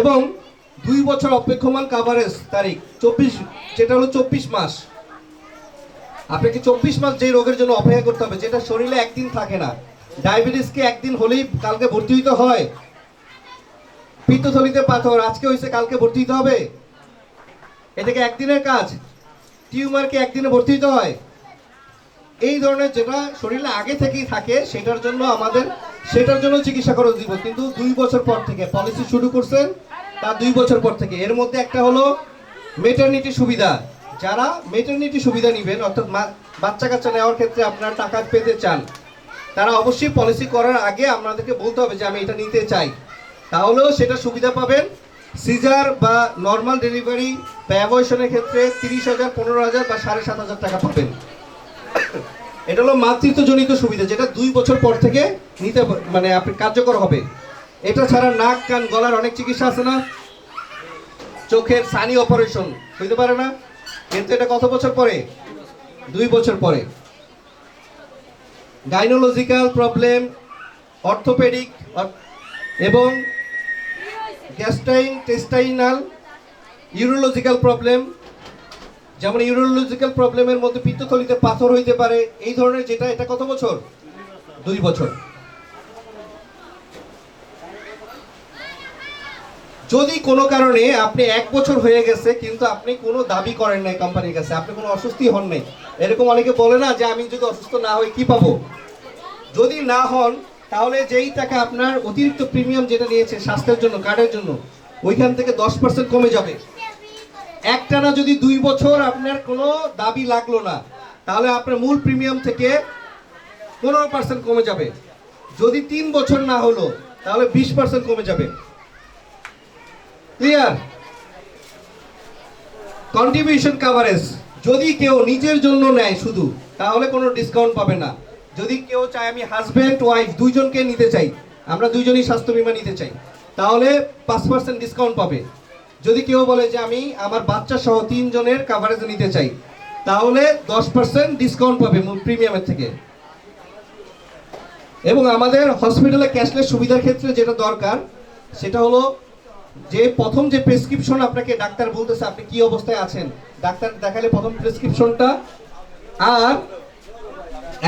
এবং দুই বছর অপেক্ষমান কাভারেজ তারিখ, চব্বিশ, যেটা হলো চব্বিশ মাস। আপনাকে চব্বিশ মাস যে রোগের জন্য অপেক্ষা করতে হবে, যেটা শরীরে একদিন থাকে না, ডায়াবেটিসকে একদিন হলেই কালকে ভর্তি হইতে হয়। পিত্তথলিতে পাথর, আজকে হয়েছে কালকে ভর্তি হতে হবে। এটাকে একদিনের কাজ, টিউমারকে একদিনে ভর্তি হতে হয়। এই ধরনের যেটা শরীরে আগে থেকেই থাকে, সেটার জন্য আমাদের সেটার জন্য চিকিৎসা খরচ দিব। কিন্তু দুই বছর পর থেকে পলিসি শুরু করছেন, তার দুই বছর পর থেকে। এর মধ্যে একটা হলো মেটার্নিটি সুবিধা। যারা মেটার্নিটি সুবিধা নেবেন, অর্থাৎ বাচ্চা কাচ্চা নেওয়ার ক্ষেত্রে আপনারা টাকা পেতে চান, তারা অবশ্যই পলিসি করার আগে আপনাদেরকে বলতে হবে যে আমি এটা নিতে চাই। তাহলেও সেটা সুবিধা পাবেন। সিজার বা নর্মাল ডেলিভারি বা অ্যাবয়শনের ক্ষেত্রে তিরিশ হাজার, পনেরো হাজার বা সাড়ে সাত হাজার টাকা পাবেন। এটা হলো মাতৃত্বজনিত সুবিধা, যেটা দুই বছর পর থেকে নিতে মানে আপনি কার্যকর হবে। এটা ছাড়া নাক, কান, গলার অনেক চিকিৎসা আছে না? চোখের সানি অপারেশন, হইতে পারে না? কিন্তু এটা কত বছর পরে? দুই বছর পরে। গাইনোলজিক্যাল প্রবলেম, অর্থোপেডিক এবং গ্যাস্টাইন টেস্টাইনাল ইউরোলজিক্যাল প্রবলেম যেমন ইউরোলজিক্যাল প্রবলেমের মধ্যে পিত্তথলিতে পাথর হইতে পারে, এই ধরনের যেটা, এটা কত বছর? দুই বছর। যদি কোনো কারণে আপনি এক বছর হয়ে গেছে, কিন্তু আপনি কোনো দাবি করেন নাই কোম্পানির কাছে, আপনি কোনো অসুস্থই হন নাই। এরকম অনেকে বলে না যে, আমি যদি অসুস্থ না হই, কি পাবো? যদি না হন, তাহলে যেই টাকা আপনার অতিরিক্ত প্রিমিয়াম যেটা নিয়েছে, স্বাস্থ্যের জন্য, কার্ডের জন্য, ওইখান থেকে দশ পার্সেন্ট কমে যাবে। একটানা যদি দুই বছর আপনার কোনো দাবি লাগল না, তাহলে আপনার মূল প্রিমিয়াম থেকে পনেরো পার্সেন্ট কমে যাবে। যদি তিন বছর না হলো, তাহলে বিশ পার্সেন্ট কমে যাবে। ক্লিয়ার কন্ট্রিবিউশন কাভারেজ যদি কেউ নিজের জন্য নেয় শুধু, তাহলে কোনো ডিসকাউন্ট পাবে না। যদি কেউ চায় আমি হাজব্যান্ড ওয়াইফ দুইজনকে নিতে চাই, আমরা দুইজনই স্বাস্থ্য বীমা নিতে চাই, তাহলে পাঁচ পার্সেন্ট ডিসকাউন্ট পাবে। যদি কেউ বলে যে আমি আমার বাচ্চা সহ তিনজনের কাভারেজ নিতে চাই, তাহলে দশ পার্সেন্ট ডিসকাউন্ট পাবে প্রিমিয়ামের থেকে। এবং আমাদের হসপিটালে ক্যাশলেস সুবিধার ক্ষেত্রে যেটা দরকার, সেটা হলো যে প্রথম যে প্রেসক্রিপশন আপনাকে ডাক্তার বলতেছে, আপনি কি অবস্থায় আছেন, ডাক্তার দেখালে প্রথম প্রেসক্রিপশনটা আর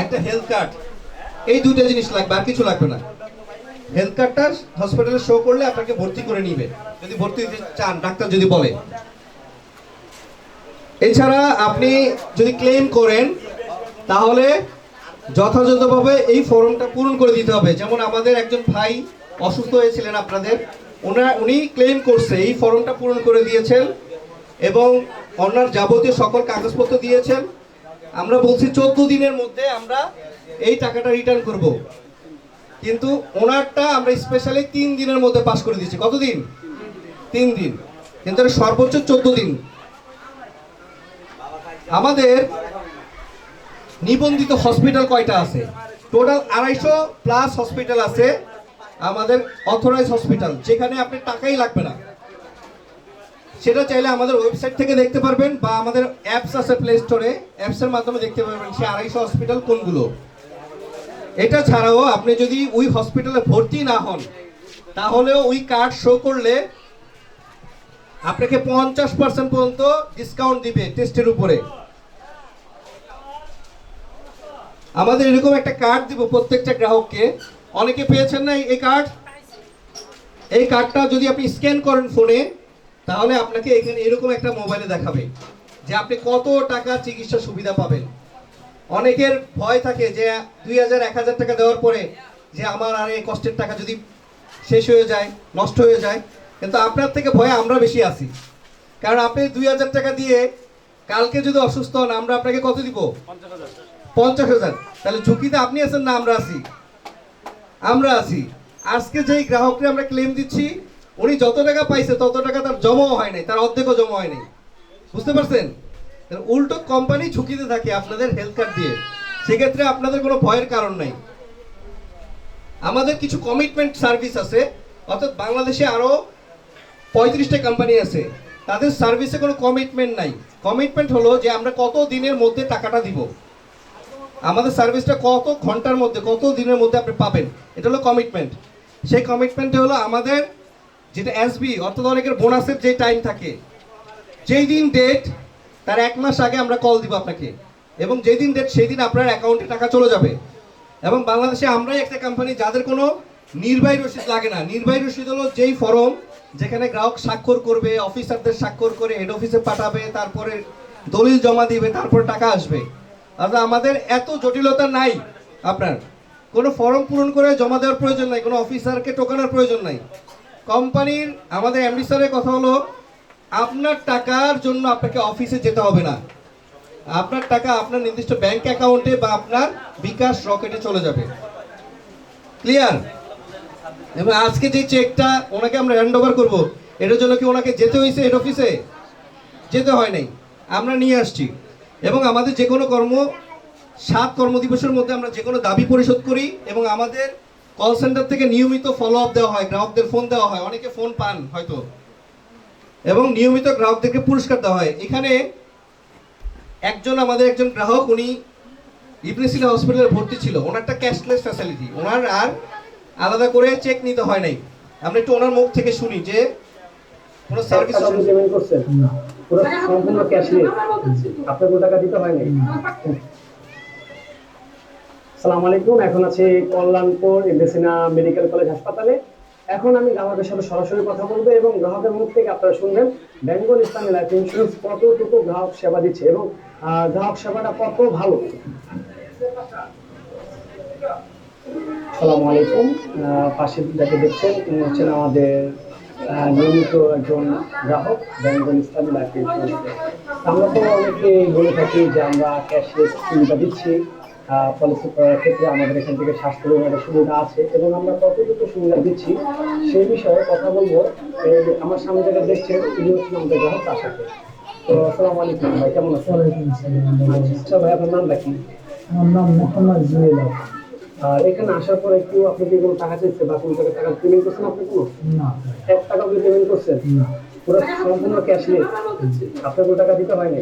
একটা হেলথ কার্ড এই দুটো জিনিস লাগবে, আর কিছু লাগবে না। হেলথ কার্ডটা হসপিটালে শো করলে আপনাকে ভর্তি করে নিবে। যদি ভর্তি দিতে চান, ডাক্তার যদি বলে। এছাড়া আপনি যদি ক্লেম করেন, তাহলে যথাযথভাবে এই ফর্মটা পূরণ করে দিতে হবে। যেমন আমাদের একজন ভাই অসুস্থ হয়েছিলেন আপনাদের ওনার উনি ক্লেম করছে, এই ফর্মটা পূরণ করে দিয়েছেন এবং ওনার যাবতীয় সকল কাগজপত্র দিয়েছেন। আমরা বলছি চোদ্দ দিনের মধ্যে আমরা এই টাকাটা রিটার্ন করব। কিন্তু ওনারটা আমরা স্পেশালি তিন দিনের মধ্যে পাস করে দিয়েছি। কতদিন? তিন দিন। কিন্তু সর্বোচ্চ চোদ্দ দিন। আমাদের নিবন্ধিত হসপিটাল কয়টা আছে? টোটাল আড়াইশো প্লাস হসপিটাল আছে আমাদের অথরাইজ হসপিটাল যেখানে আপনি টাকাই লাগবে না। সেটা চাইলে আমাদের ওয়েবসাইট থেকে দেখতে পারবেন বা আমাদের অ্যাপস আছে প্লে স্টোরে অ্যাপসের মাধ্যমে দেখতে পারবেন সে আড়াইশো হসপিটাল কোনগুলো। এটা ছাড়াও আপনি যদি ওই হসপিটালে ভর্তি না হন, তাহলেও ওই কার্ড শো করলে আপনাকে পঞ্চাশ পার্সেন্ট পর্যন্ত ডিসকাউন্ট দিবে টেস্টের উপরে। আমাদের এরকম একটা কার্ড দিব প্রত্যেকটা গ্রাহককে। অনেকে পেয়েছেন না এই কার্ড এই কার্ডটা যদি আপনি স্ক্যান করেন ফোনে তাহলে আপনাকে এখানে এরকম একটা মোবাইলে দেখাবে যে আপনি কত টাকা চিকিৎসা সুবিধা পাবেন। অনেকের ভয় থাকে যে দুই হাজার, এক হাজার টাকা দেওয়ার পরে যে আমার আর এই কষ্টের টাকা যদি শেষ হয়ে যায়, নষ্ট হয়ে যায়, কিন্তু আপনার থেকে ভয়ে আমরা বেশি আছি। কারণ আপনি দুই হাজার টাকা দিয়ে কালকে যদি অসুস্থ হন, আমরা আপনাকে কত দিব? পঞ্চাশ হাজার। তাহলে ঝুঁকিতে আপনি আছেন না, আমরা আছি। আমরা আছি। আজকে যেই গ্রাহককে আমরা ক্লেম দিচ্ছি, উনি যত টাকা পাইছে তত টাকা তার জমাও হয় নাই, তার অর্ধেকও জমা হয় নাই। বুঝতে পারছেন? তাহলে উল্টো কোম্পানি ঝুঁকিতে থাকে আপনাদের হেলথ কার্ড দিয়ে। সেক্ষেত্রে আপনাদের কোনো ভয়ের কারণ নাই। আমাদের কিছু কমিটমেন্ট সার্ভিস আছে, অর্থাৎ বাংলাদেশে আরও পঁয়ত্রিশটা কোম্পানি আছে। তাদের সার্ভিসে কোনো কমিটমেন্ট নাই। কমিটমেন্ট হলো যে আমরা কত দিনের মধ্যে টাকাটা দিব। আমাদের সার্ভিসটা কত ঘণ্টার মধ্যে, কত দিনের মধ্যে আপনি পাবেন, এটা হলো কমিটমেন্ট সেই কমিটমেন্টে হলো আমাদের যেটা এসবি অর্থাৎ অনেকের বোনাসের যে টাইম থাকে, যেই দিন ডেট তার এক মাস আগে আমরা কল দিব আপনাকে। এবং যেদিন ডেট সেই দিন আপনার অ্যাকাউন্টে টাকা চলে যাবে। এবং বাংলাদেশে আমরাই একটা কোম্পানি যাদের কোনো নির্বাহী রসিদ লাগে না। নির্বাহী রসিদ হলো যেই ফর্ম যেখানে গ্রাহক স্বাক্ষর করবে অফিসারদের স্বাক্ষর করে হেড অফিসে পাঠাবে, তারপরে দলিল জমা দিবে, তারপর টাকা আসবে। অর্থাৎ আমাদের এত জটিলতা নাই আপনার। কোনো ফর্ম পূরণ করে জমা দেওয়ার প্রয়োজন নাই, কোনো অফিসারকে টোকানোর প্রয়োজন নাই। কোম্পানির আমাদের স্যারের কথা হলো আপনার টাকার জন্য আপনাকে অফিসে যেতে হবে না। আপনার টাকা আপনার নির্দিষ্ট ব্যাংক অ্যাকাউন্টে বা আপনার বিকাশ রকেটে চলে যাবে। ক্লিয়ার? এবং আজকে যে চেকটা ওনাকে আমরা হ্যান্ড ওভার করব, এটার জন্য কি ওনাকে যেতে হয়েছে হেড অফিসে যেতে হয় নাই। আমরা নিয়ে আসছি। এবং আমাদের যে কোনো কর্ম, সাত কর্মদিবসের মধ্যে আমরা যে কোনো দাবি পরিশোধ করি এবং আমাদের কল সেন্টার থেকে নিয়মিত ফলো আপ দেওয়া হয়, গ্রাহকদের ফোন দেওয়া হয়, অনেকে ফোন পান হয়তো। এবং নিয়মিত গ্রাহকদেরকে পুরস্কার দেওয়া হয়। এখানে একজন আমাদের একজন গ্রাহক উনি ইবনেসিলা হসপিটালে ভর্তি ছিল। ওনারটা ক্যাশলেস ফ্যাসিলিটি। ওনার আর আলাদা করে চেক নিতে হয় নাই। আমরা একটু ওনার মুখ থেকে শুনি যে কোনো সার্ভিস পেমেন্ট করছেন? পুরো সম্পূর্ণ ক্যাশলেস আপনার কোনো টাকা দিতে হয় নাই? সালাম আলাইকুম এখন আছে কল্যাণপুর ইন্দেসিনা মেডিকেল কলেজ হাসপাতালে। এখন আমি গ্রাহকের সাথে সরাসরি কথা বলব এবং গ্রাহকের মুখ থেকে আপনারা শুনবেন, বেঙ্গল ইসলামী লাইফ ইন্স্যুরেন্স কতটুকু গ্রাহক সেবা দিচ্ছে এবং গ্রাহক সেবাটা কত ভালো? সালামু আলাইকুম। পাশে যাকে দেখছেন তিনি হচ্ছেন আমাদের নিয়মিত একজন গ্রাহক, বেঙ্গল ইসলামী লাইফ ইন্স্যুরেন্স আমরা তো অনেকে বলে থাকি যে আমরা ক্যাশলেস সুবিধা দিচ্ছি। পলিসি করার ক্ষেত্রে আমাদের এখান থেকে স্বাস্থ্য বিমার সুবিধা আছে এবং আমরা কতটুকু সুবিধা দিচ্ছি সেই বিষয়ে কথা বলব। আমার সামনে যারা দেখছেন তিনি হচ্ছেন আমাদের গ্রাহক তার সাথে তো আসসালামু আলাইকুম ভাই কেমন আছেন? আসসালাম। আচ্ছা ভাই আপনার নাম কি? আমার নাম মোহাম্মদ জুয়েল আর এখানে আসার পরে কি আপনি কি কোনো টাকা চাইছে বা কোনো টাকা টাকা পেমেন্ট করছেন আপনি কোনো? না। এক টাকা পেমেন্ট করছেন? না। পুরো সম্পূর্ণ ক্যাশলেস আপনাকে টাকা দিতে হয়নি?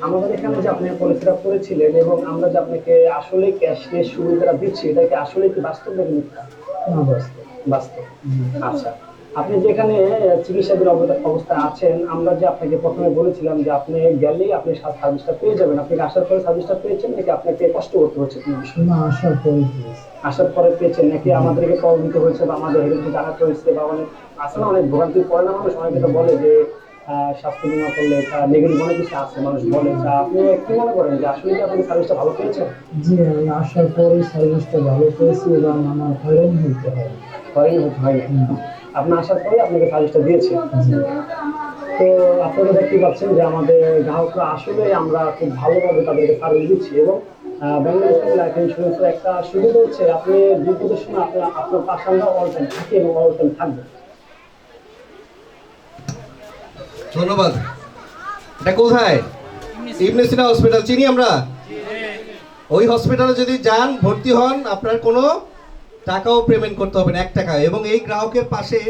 আমাদের এখানে যে আপনি পলিসিটা করেছিলেন এবং আমরা যে আপনাকে আসলে ক্যাশলেস সুবিধাটা দিচ্ছি এটাকে আসলে কি বাস্তব নাকি মিথ্যা? বাস্তব। বাস্তব। আচ্ছা। আপনি যেখানে চিকিৎসাধীন অব- অবস্থায় আছেন আমরা যে আপনাকে প্রথমে বলেছিলাম যে আপনি গেলেই আপনি সার্ভিসটা পেয়ে যাবেন। আপনি আসার পরে সার্ভিসটা পেয়েছেন নাকি আপনাকে কষ্ট করতে হচ্ছে? কোনো বিষয় না আসার পরে পেয়েছি। আসার পরে পেয়েছেন নাকি আমাদেরকে কল দিতে হয়েছে বা আমাদের হেল্পে জানাতে হয়েছে বা অনেক আছে না অনেক ভোগান্তি পড়ে না মানুষ অনেকে তো বলে যে স্বাস্থ্য বিমা করলে নেগেটিভ অনেক কিছু আছে মানুষ বলে। তা আপনি কি মনে করেন যে আসলে কি আপনি সার্ভিসটা ভালো পেয়েছেন? জি আমি আসার পরে সার্ভিসটা ভালো পেয়েছি এবং আমার হয়রানি হইতে হয়। হয়নি হতে হয়। আপনি আসার পরে আপনাকে সার্ভিসটা দিয়েছে। তো আপনারা দেখতে পাচ্ছেন যে আমাদের গ্রাহকরা আসলে আমরা খুব ভালোভাবে তাদেরকে সার্ভিস দিচ্ছি এবং ব্যাঙ্গল লাইফ ইন্স্যুরেন্সের একটা সুবিধা হচ্ছে আপনি বিপদের সময় আপনার আপনার পাশে আমরা অল টাইম থাকি এবং অল টাইম থাকব। ধন্যবাদ। এটা কোথায়? ইবনে সিনা হসপিটাল চিনি আমরা? ওই হসপিটালে যদি যান ভর্তি হন আপনার কোনো টাকাও পেমেন্ট করতে হবে না, এক টাকা। এবং এই গ্রাহকের পাশে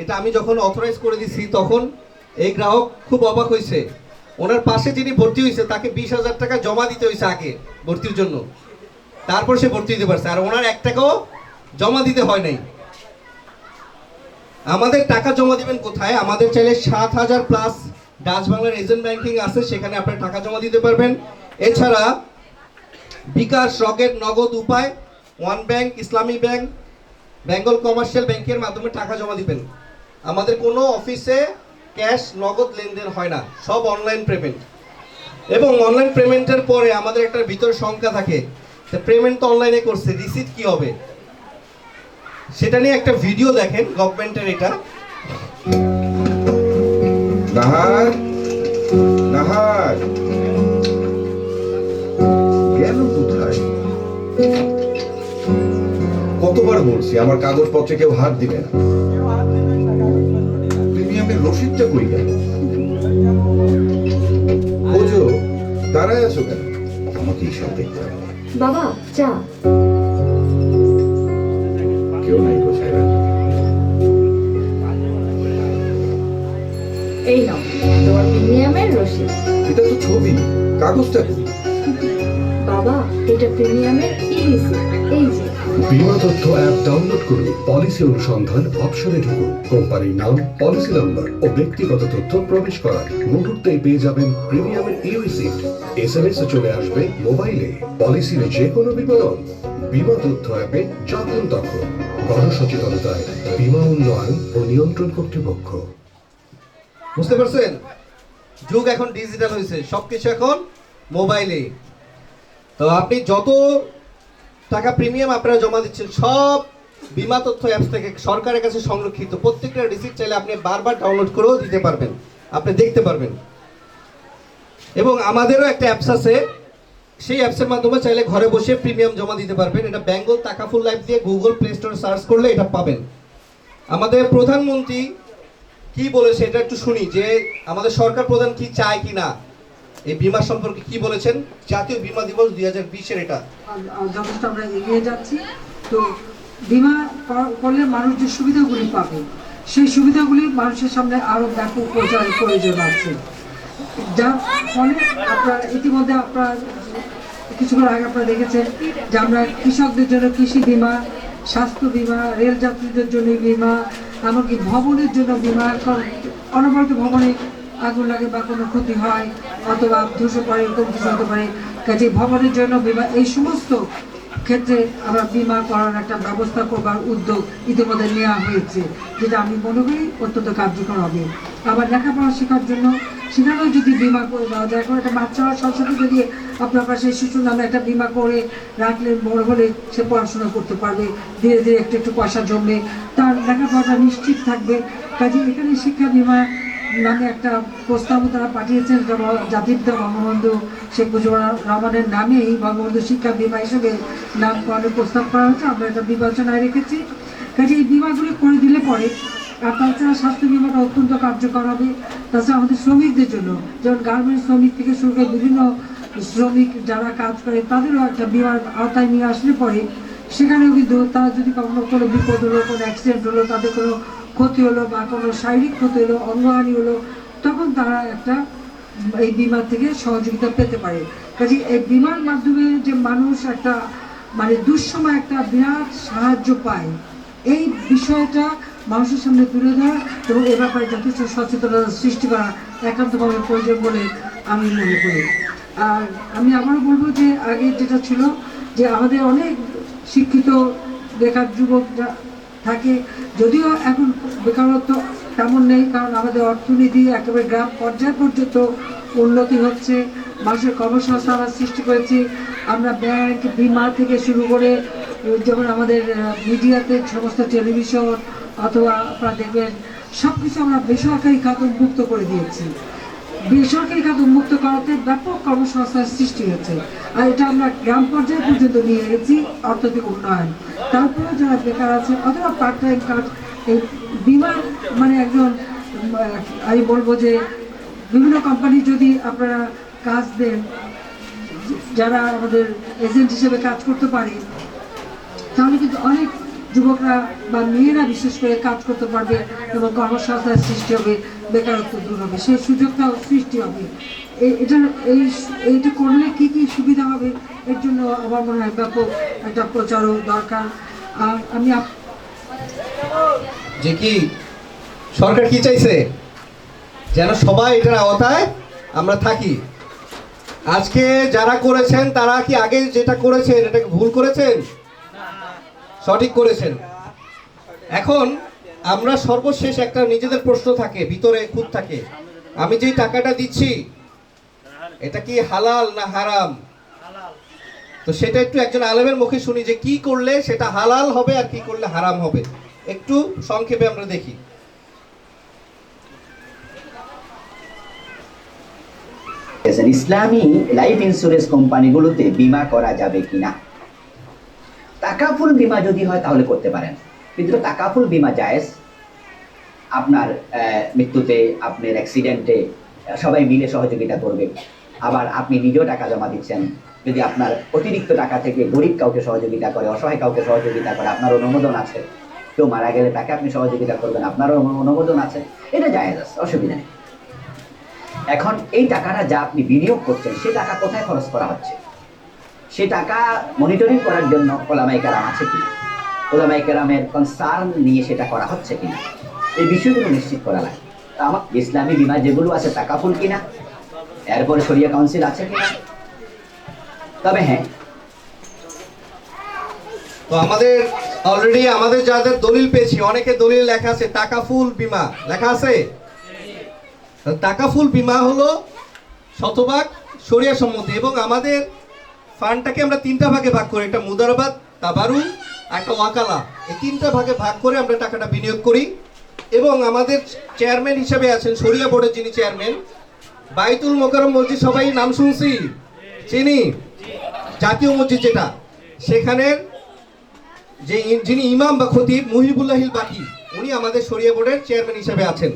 এটা আমি যখন অথরাইজ করে দিছি, তখন এই গ্রাহক খুব অবাক হয়েছে। ওনার পাশে যিনি ভর্তি হয়েছে, তাকে বিশ হাজার টাকা জমা দিতে হয়েছে আগে ভর্তির জন্য। তারপর সে ভর্তি দিতে পারছে। আর ওনার এক টাকাও জমা দিতে হয় নাই। আমাদের টাকা জমা দিবেন কোথায়? আমাদের চাইলে সাত হাজার প্লাস ডাচ বাংলার এজেন্ট ব্যাংকিং আছে, সেখানে আপনার টাকা জমা দিতে পারবেন। এছাড়া bKash, Rocket, Nagad Upay One Bank, Islami bank, Bengal commercial ব্যাংকের মাধ্যমে টাকা জমা দিবেন। আমাদের কোনো অফিসে ক্যাশ, নগদ লেনদেন হয় না, সব অনলাইন পেমেন্ট। এবং অনলাইন পেমেন্টের পরে আমাদের একটা ভিতর সংখ্যা থাকে পেমেন্ট তো অনলাইনে করছে, রিসিট কি হবে? সেটা নিয়ে একটা ভিডিও দেখেন, গভর্নমেন্টের এটা। নাহার নাহার। কোথায়? কতবার বলছি আমার কাগজপত্রে কেউ হাত দিবে না। প্রিমিয়ামের রসিদটা কই গেল? বোঝো দাঁড়ায় আছো কেন? আমাকে সব দেখতে হবে বাবা চা কেউ নাই কোথায় এই নাও তোমার প্রিমিয়ামের রসিদ। এটা তো ছবি কাগজটা কই? বাবা এটা প্রিমিয়ামের ই রিসিপ্ট এই যে। বীমা তথ্য অ্যাপ ডাউনলোড করুন পলিসি অনুসন্ধান অপশনে ঢুকুন। কোম্পানির নাম পলিসি নাম্বার ও ব্যক্তিগত তথ্য প্রবেশ করান মুহূর্তেই পেয়ে যাবেন প্রিমিয়ামের e receipt S M S চলে আসবে মোবাইলে পলিসির যে কোনো বিবরণ। বীমা তথ্য অ্যাপে যখন তখন। গণসচেতনতায় বীমা উন্নয়ন ও নিয়ন্ত্রণ কর্তৃপক্ষ। বুঝতে পারছেন? যুগ এখন ডিজিটাল হয়েছে সবকিছু এখন মোবাইলে তো আপনি যত টাকা প্রিমিয়াম আপনারা জমা দিচ্ছেন, সব বীমা তথ্য অ্যাপস থেকে সরকারের কাছে সংরক্ষিত। প্রত্যেকটা রিসিপ্ট চাইলে আপনি বারবার ডাউনলোড করেও দিতে পারবেন। আপনি দেখতে পারবেন। এবং আমাদেরও একটা অ্যাপস আছে। সেই অ্যাপসের মাধ্যমে চাইলে ঘরে বসে প্রিমিয়াম জমা দিতে পারবেন। এটা বেঙ্গল টাকাফুল লাইফ দিয়ে গুগল প্লে স্টোরে সার্চ করলে এটা পাবেন। আমাদের প্রধানমন্ত্রী কি বলেছে, এটা একটু শুনি যে আমাদের সরকার প্রধান কি চায় কি না এই বিমা সম্পর্কে কি বলেছেন? জাতীয় বিমা দিবস দুই হাজার বিশের এটা। যথেষ্ট আমরা এগিয়ে যাচ্ছি। তো বিমা করলে মানুষ যে সুবিধাগুলি পাবে, সেই সুবিধাগুলি মানুষের সামনে আরও ব্যাপক প্রচারের প্রয়োজন আছে। যার ফলে আপনার ইতিমধ্যে আপনার কিছুক্ষণ আগে আপনারা দেখেছেন যে আমরা কৃষকদের জন্য কৃষি বিমা, স্বাস্থ্য বিমা রেল যাত্রীদের জন্য বিমা, এমনকি ভবনের জন্য বিমা অনবরত ভবনে আগুন লাগে বা কোনো ক্ষতি হয়, অথবা ধসে পড়ে, এরকম কিছু হতে পারে। কাজে ভবনের জন্য বিমা, এই সমস্ত ক্ষেত্রে আমরা বিমা করার একটা ব্যবস্থা করবার উদ্যোগ ইতিমধ্যে নেওয়া হয়েছে, যেটা আমি মনে করি অত্যন্ত কার্যকর হবে। আবার লেখাপড়া শেখার জন্য সেখানেও যদি বিমা করে দেওয়া যায়, এখন একটা বাচ্চা হওয়ার সাথে সাথে যদি আপনার পাশে শিশু নামে একটা বিমা করে রাখলে বড় হলে সে পড়াশোনা করতে পারবে, ধীরে ধীরে একটু একটু পয়সা জমবে, তার লেখাপড়াটা নিশ্চিত থাকবে। কাজে এখানে শিক্ষা বিমা নামে একটা প্রস্তাবও তারা পাঠিয়েছেন, এটা ব- জাতির পিতা বঙ্গবন্ধু শেখ মুজিবুর রহমানের নামেই বঙ্গবন্ধু শিক্ষা বিমা হিসেবে নাম করানোর প্রস্তাব করা হয়েছে। আমরা এটা বিবেচনায় রেখেছি। কাজে এই বিমাগুলি করে দিলে পরে আর তাছাড়া স্বাস্থ্য বিমাটা অত্যন্ত কার্যকর হবে। তাছাড়া আমাদের শ্রমিকদের জন্য, যেমন গার্মেন্টস শ্রমিক থেকে শুরু করে বিভিন্ন শ্রমিক যারা কাজ করে, তাদেরও একটা বিমার আওতায় নিয়ে আসলে পরে সেখানেও কিন্তু তারা যদি কখনো কোনো বিপদ হলো, কোনো অ্যাক্সিডেন্ট হলো, তাদের কোনো ক্ষতি হলো বা কোনো শারীরিক ক্ষতি হলো, অঙ্গহানি হলো, তখন তারা একটা এই বিমা থেকে সহযোগিতা পেতে পারে। কাজে এই বিমার মাধ্যমে যে মানুষ একটা মানে দুঃসময় একটা বিরাট সাহায্য পায়, এই বিষয়টা মানুষের সামনে তুলে ধরা এবং এ ব্যাপারে যথেষ্ট সচেতনতা সৃষ্টি করা একান্তভাবে প্রয়োজন বলে আমি মনে করি। আর আমি আবারও বলব যে আগে যেটা ছিল যে আমাদের অনেক শিক্ষিত বেকার যুবক যা- থাকে। যদিও এখন বেকারত্ব তেমন নেই, কারণ আমাদের অর্থনীতি একেবারে গ্রাম পর্যায় পর্যন্ত উন্নতি হচ্ছে। মানুষের কর্মসংস্থান আমরা সৃষ্টি করেছি। আমরা ব্যাংক, বিমা থেকে শুরু করে যেমন আমাদের মিডিয়াতে সমস্ত টেলিভিশন অথবা আপনারা দেখবেন সব কিছু আমরা বেসরকারি খাত উন্মুক্ত করে দিয়েছি। বেসরকারি খাত উন্মুক্ত করাতে ব্যাপক কর্মসংস্থান সৃষ্টি হয়েছে। আর এটা আমরা গ্রাম পর্যায়ে পর্যন্ত নিয়ে গেছি অর্থনৈতিক উন্নয়ন। তারপরে যারা বেকার আছে অথবা পার্ট টাইম কাজ, এই বিমা মানে একজন আমি বলব যে বিভিন্ন কোম্পানি যদি আপনারা কাজ দেন, যারা আমাদের এজেন্ট হিসেবে কাজ করতে পারে, তাহলে কিন্তু অনেক যুবকরা বা মেয়েরা বিশেষ করে কাজ করতে পারবে এবং কর্মসংস্থান সৃষ্টি হবে, বেকারত্ব দূর হবে। সেই সুযোগটাও সৃষ্টি হবে। এটার এই, এইটা করলে কি কি সুবিধা হবে, এর জন্য আমার মনে হয় ব্যাপক একটা প্রচারও দরকার। আর আমি যে কি, সরকার কি চাইছে? যেন সবাই এটার আওতায় আমরা থাকি। আজকে যারা করেছেন, তারা কি আগে যেটা করেছেন, এটাকে ভুল করেছেন? সঠিক করেছেন। এখন আমরা সর্বশেষ একটা নিজেদের প্রশ্ন থাকে, ভিতরে খুদ থাকে। আমি যেই টাকাটা দিচ্ছি, এটা কি হালাল না হারাম? তো সেটা একটু একজন আলেমের মুখে শুনি যে কি করলে সেটা হালাল হবে আর কি করলে হারাম হবে। একটু সংক্ষেপে আমরা দেখি। ইসলামী লাইফ ইন্স্যুরেন্স কোম্পানিগুলোতে বীমা করা যাবে কিনা? টাকাফুল বীমা যদি হয় তাহলে করতে পারেন। কিন্তু টাকাফুল বীমা জায়েজ। আপনার মৃত্যুতে, আপনার অ্যাক্সিডেন্টে সবাই মিলে সহযোগিতা করবে। আবার আপনি নিজেও টাকা জমা দিচ্ছেন। যদি আপনার অতিরিক্ত টাকা থেকে গরিব কাউকে সহযোগিতা করে, অসহায় কাউকে সহযোগিতা করে আপনার অনুমোদন আছে। কেউ মারা গেলে তাকে আপনি সহযোগিতা করবেন, আপনারও অনুমোদন আছে। এটা জায়েজ আছে, অসুবিধা নেই। এখন এই টাকাটা যা আপনি বিনিয়োগ করছেন, সে টাকা কোথায় খরচ করা হচ্ছে? সে টাকা মনিটরিং করার জন্য ওলামাই কারাম আছে কিনা? ওলামাই কারামের কনসার্ন নিয়ে সেটা করা হচ্ছে কিনা? এই বিষয়গুলো নিশ্চিত করা লাগে। তা আমার ইসলামী বিমা যেগুলো আছে টাকাফুল কিনা? এরপরে শরিয়া কাউন্সিল আছে কিনা? তবে হ্যাঁ। তো আমাদের অলরেডি আমাদের যাদের দলিল পেয়েছি, অনেকে দলিল লেখা আছে, টাকা ফুল বিমা লেখা আছে? টাকা ফুল বিমা হলো শতভাগ সরিয়া সম্মতি এবং আমাদের ফান্ডটাকে আমরা তিনটা ভাগে ভাগ করি, একটা মুদারাবাদ তাবারু একটা ওয়াকালা। এই তিনটা ভাগে ভাগ করে আমরা টাকাটা বিনিয়োগ করি। এবং আমাদের চেয়ারম্যান হিসেবে আছেন সরিয়া বোর্ডের যিনি চেয়ারম্যান, বাইতুল মোকারম মসজিদ, সবাই নাম শুনছি? চিনি? জাতীয় মসজিদ যেটা। সেখানের যে যিনি ইমাম বা খতিব মুহিবুল্লাহিল বাকি, উনি আমাদের শরিয়া বোর্ডের চেয়ারম্যান হিসেবে আছেন।